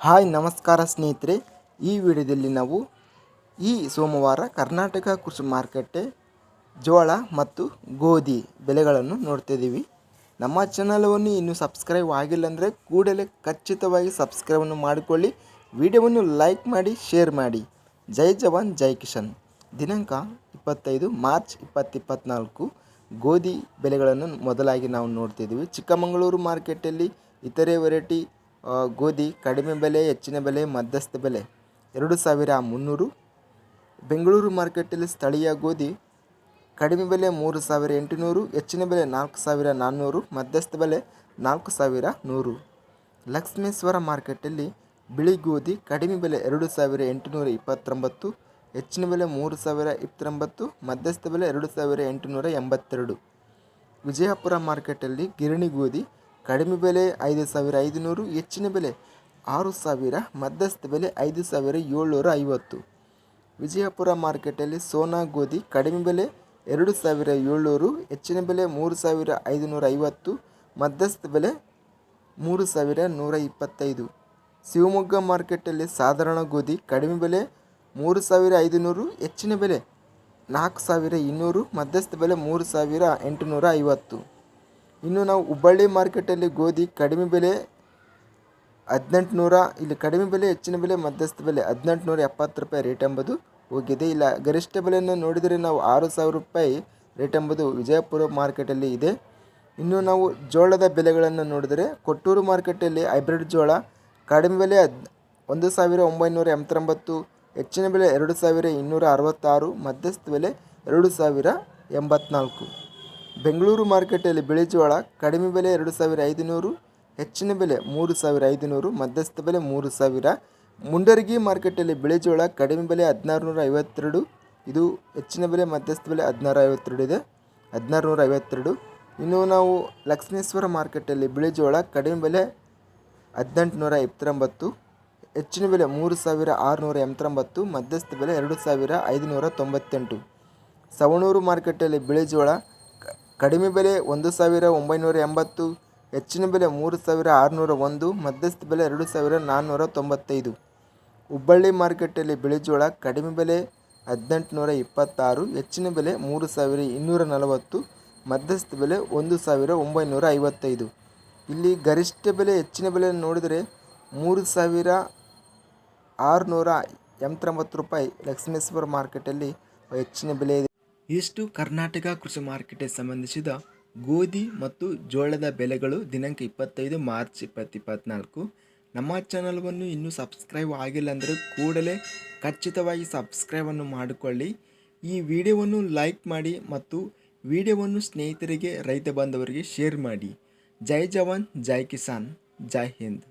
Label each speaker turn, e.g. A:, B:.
A: Hi, ನಮಸ್ಕಾರ ಸ್ನೇಹಿತರೆ. ಈ ವಿಡಿಯೋದಲ್ಲಿ ನಾವು ಈ ಸೋಮವಾರ ಕರ್ನಾಟಕ ಕೃಷಿ ಮಾರುಕಟ್ಟೆ, ಜೋಳ ಮತ್ತು ಗೋಧಿ ಬೆಲೆಗಳನ್ನು ನೋಡ್ತಿದ್ದೀವಿ ನಮ್ಮ ಚಾನಲನ್ನು ಇನ್ನೂ ಸಬ್ಸ್ಕ್ರೈಬ್ ಆಗಿಲ್ಲ ಅಂದರೆ ಕೂಡಲೇ ಖಚಿತವಾಗಿ ಸಬ್ಸ್ಕ್ರೈಬನ್ನು ಮಾಡಿಕೊಳ್ಳಿ. ವಿಡಿಯೋವನ್ನು ಲೈಕ್ ಮಾಡಿ, ಶೇರ್ ಮಾಡಿ. ಜೈ ಜವಾನ್, ಜೈ ಕಿಶನ್ ದಿನಾಂಕ ಇಪ್ಪತ್ತೈದು ಮಾರ್ಚ್ ಇಪ್ಪತ್ತಿಪ್ಪತ್ನಾಲ್ಕು. ಗೋಧಿ ಬೆಲೆಗಳನ್ನು ಮೊದಲಾಗಿ ನಾವು ನೋಡ್ತಿದ್ದೀವಿ ಚಿಕ್ಕಮಗಳೂರು ಮಾರ್ಕೆಟಲ್ಲಿ ಇತರೆ ವೆರೈಟಿ ಗೋಧಿ ಕಡಿಮೆ ಬೆಲೆ, ಹೆಚ್ಚಿನ ಬೆಲೆ, ಮಧ್ಯಸ್ಥ ಬೆಲೆ. ಎರಡು ಸಾವಿರ ಮುನ್ನೂರು. ಬೆಂಗಳೂರು ಮಾರ್ಕೆಟಲ್ಲಿ ಸ್ಥಳೀಯ ಗೋಧಿ ಕಡಿಮೆ ಬೆಲೆ ಮೂರು ಸಾವಿರ ಎಂಟುನೂರು, ಹೆಚ್ಚಿನ ಬೆಲೆ ನಾಲ್ಕು ಸಾವಿರ ನಾನ್ನೂರು, ಮಧ್ಯಸ್ಥ ಬೆಲೆ ನಾಲ್ಕು ಸಾವಿರ ನೂರು. ಲಕ್ಷ್ಮೇಶ್ವರ ಮಾರ್ಕೆಟಲ್ಲಿ ಬಿಳಿ ಗೋಧಿ ಕಡಿಮೆ ಬೆಲೆ ಎರಡು ಸಾವಿರ ಎಂಟುನೂರ ಇಪ್ಪತ್ತೊಂಬತ್ತು, ಹೆಚ್ಚಿನ ಬೆಲೆ ಮೂರು ಸಾವಿರ ಇಪ್ಪತ್ತೊಂಬತ್ತು, ಮಧ್ಯಸ್ಥ ಬೆಲೆ ಎರಡು ಸಾವಿರ ಎಂಟುನೂರ ಎಂಬತ್ತೆರಡು. ವಿಜಯಪುರ ಮಾರ್ಕೆಟಲ್ಲಿ ಗಿರಣಿ ಗೋಧಿ ಕಡಿಮೆ ಬೆಲೆ ಐದು ಸಾವಿರ ಐದುನೂರು, ಹೆಚ್ಚಿನ ಬೆಲೆ ಆರು ಸಾವಿರ, ಮಧ್ಯಸ್ಥ ಬೆಲೆ ಐದು ಸಾವಿರ ಏಳ್ನೂರ ಐವತ್ತು. ವಿಜಯಪುರ ಮಾರ್ಕೆಟಲ್ಲಿ ಸೋನಾ ಗೋಧಿ ಕಡಿಮೆ ಬೆಲೆ ಎರಡು ಸಾವಿರ ಏಳ್ನೂರು, ಹೆಚ್ಚಿನ ಬೆಲೆ ಮೂರು ಸಾವಿರ ಐದುನೂರ ಐವತ್ತು, ಮಧ್ಯಸ್ಥ ಬೆಲೆ ಮೂರು ಸಾವಿರ ನೂರ ಇಪ್ಪತ್ತೈದು. ಶಿವಮೊಗ್ಗ ಮಾರ್ಕೆಟಲ್ಲಿ ಸಾಧಾರಣ ಗೋಧಿ ಕಡಿಮೆ ಬೆಲೆ ಮೂರು ಸಾವಿರ ಐದುನೂರು, ಹೆಚ್ಚಿನ ಬೆಲೆ ನಾಲ್ಕು ಸಾವಿರ ಇನ್ನೂರು, ಮಧ್ಯಸ್ಥ ಬೆಲೆ ಮೂರು ಸಾವಿರ ಎಂಟುನೂರ ಐವತ್ತು. ಇನ್ನು ನಾವು ಹುಬ್ಬಳ್ಳಿ ಮಾರ್ಕೆಟಲ್ಲಿ ಗೋಧಿ ಕಡಿಮೆ ಬೆಲೆ ಹದಿನೆಂಟುನೂರ, ಇಲ್ಲಿ ಕಡಿಮೆ ಬೆಲೆ, ಹೆಚ್ಚಿನ ಬೆಲೆ, ಮಧ್ಯಸ್ಥ ಬೆಲೆ ಹದಿನೆಂಟುನೂರ ಎಪ್ಪತ್ತು ರೂಪಾಯಿ ರೇಟ್ ಎಂಬುದು ಹೋಗಿದೆ. ಇಲ್ಲ, ಗರಿಷ್ಠ ಬೆಲೆಯನ್ನು ನೋಡಿದರೆ ನಾವು ಆರು ಸಾವಿರ ರೂಪಾಯಿ ರೇಟ್ ಎಂಬುದು ವಿಜಯಪುರ ಮಾರ್ಕೆಟಲ್ಲಿ ಇದೆ. ಇನ್ನು ನಾವು ಜೋಳದ ಬೆಲೆಗಳನ್ನು ನೋಡಿದರೆ ಕೊಟ್ಟೂರು ಮಾರ್ಕೆಟಲ್ಲಿ ಹೈಬ್ರಿಡ್ ಜೋಳ ಕಡಿಮೆ ಬೆಲೆ ಹದ್, ಒಂದು ಸಾವಿರ ಒಂಬೈನೂರ ಎಂಬತ್ತೊಂಬತ್ತು, ಹೆಚ್ಚಿನ ಬೆಲೆ ಎರಡು ಸಾವಿರ ಇನ್ನೂರ ಅರವತ್ತಾರು, ಮಧ್ಯಸ್ಥ ಬೆಲೆ ಎರಡು ಸಾವಿರ ಎಂಬತ್ನಾಲ್ಕು. ಬೆಂಗಳೂರು ಮಾರುಕಟ್ಟೆಯಲ್ಲಿ ಬಿಳಿ ಜೋಳ ಕಡಿಮೆ ಬೆಲೆ ಎರಡು ಸಾವಿರ ಐದುನೂರು, ಹೆಚ್ಚಿನ ಬೆಲೆ ಮೂರು ಸಾವಿರ ಐದುನೂರು, ಮಧ್ಯಸ್ಥ ಬೆಲೆ ಮೂರು ಸಾವಿರ. ಮುಂಡರಗಿ ಮಾರುಕಟ್ಟೆಯಲ್ಲಿ ಬಿಳಿ ಜೋಳ ಕಡಿಮೆ ಬೆಲೆ ಹದಿನಾರು ನೂರ ಐವತ್ತೆರಡು, ಇದು ಹೆಚ್ಚಿನ ಬೆಲೆ ಮಧ್ಯಸ್ಥ ಬೆಲೆ ಹದಿನಾರು ಐವತ್ತೆರಡು ಇದೆ. ಹದಿನಾರು ನೂರ ಐವತ್ತೆರಡು. ಇನ್ನು ನಾವು ಲಕ್ಷ್ಮೇಶ್ವರ ಮಾರುಕಟ್ಟೆಯಲ್ಲಿ ಬಿಳಿ ಜೋಳ ಕಡಿಮೆ ಬೆಲೆ ಹದಿನೆಂಟು ನೂರ ಎಪ್ಪತ್ತೊಂಬತ್ತು, ಹೆಚ್ಚಿನ ಬೆಲೆ ಮೂರು ಸಾವಿರ ಆರುನೂರ ಎಂಬತ್ತೊಂಬತ್ತು, ಮಧ್ಯಸ್ಥ ಬೆಲೆ ಎರಡು ಸಾವಿರ ಐದುನೂರ ತೊಂಬತ್ತೆಂಟು. ಸವಣೂರು ಮಾರುಕಟ್ಟೆಯಲ್ಲಿ ಬಿಳಿ ಜೋಳ ಕಡಿಮೆ ಬೆಲೆ ಒಂದು ಸಾವಿರ ಒಂಬೈನೂರ ಎಂಬತ್ತು, ಹೆಚ್ಚಿನ ಬೆಲೆ ಮೂರು ಸಾವಿರ ಆರುನೂರ ಒಂದು, ಮಧ್ಯಸ್ಥ ಬೆಲೆ ಎರಡು ಸಾವಿರ ನಾನ್ನೂರ ತೊಂಬತ್ತೈದು. ಹುಬ್ಬಳ್ಳಿ ಮಾರ್ಕೆಟಲ್ಲಿ ಬಿಳಿಜೋಳ ಕಡಿಮೆ ಬೆಲೆ ಹದಿನೆಂಟುನೂರ ಇಪ್ಪತ್ತಾರು, ಹೆಚ್ಚಿನ ಬೆಲೆ ಮೂರು ಸಾವಿರ ಇನ್ನೂರ ನಲವತ್ತು, ಮಧ್ಯಸ್ಥ ಬೆಲೆ ಒಂದು ಸಾವಿರ ಒಂಬೈನೂರ ಐವತ್ತೈದು. ಇಲ್ಲಿ ಗರಿಷ್ಠ ಬೆಲೆ ಹೆಚ್ಚಿನ ಬೆಲೆ ನೋಡಿದರೆ ಮೂರು ಸಾವಿರ ಆರುನೂರ ಎಂಬತ್ತೊಂಬತ್ತು ರೂಪಾಯಿ ಲಕ್ಷ್ಮೇಶ್ವರ ಮಾರ್ಕೆಟಲ್ಲಿ ಹೆಚ್ಚಿನ ಬೆಲೆ ಇದೆ. ಇಷ್ಟು ಕರ್ನಾಟಕ ಕೃಷಿ ಮಾರ್ಕೆಟ್ಗೆ ಸಂಬಂಧಿಸಿದ ಗೋಧಿ ಮತ್ತು ಜೋಳದ ಬೆಲೆಗಳು ದಿನಾಂಕ ಇಪ್ಪತ್ತೈದು ಮಾರ್ಚ್ ಇಪ್ಪತ್ತಿಪ್ಪತ್ನಾಲ್ಕು ನಮ್ಮ ಚಾನಲ್ವನ್ನು ಇನ್ನೂ ಸಬ್ಸ್ಕ್ರೈಬ್ ಆಗಿಲ್ಲ ಅಂದರೆ ಕೂಡಲೇ ಖಚಿತವಾಗಿ ಸಬ್ಸ್ಕ್ರೈಬನ್ನು ಮಾಡಿಕೊಳ್ಳಿ. ಈ ವಿಡಿಯೋವನ್ನು ಲೈಕ್ ಮಾಡಿ ಮತ್ತು ವಿಡಿಯೋವನ್ನು ಸ್ನೇಹಿತರಿಗೆ, ರೈತ ಬಾಂಧವರಿಗೆ ಶೇರ್ ಮಾಡಿ. ಜೈ ಜವಾನ್, ಜೈ ಕಿಸಾನ್, ಜೈ ಹಿಂದ್.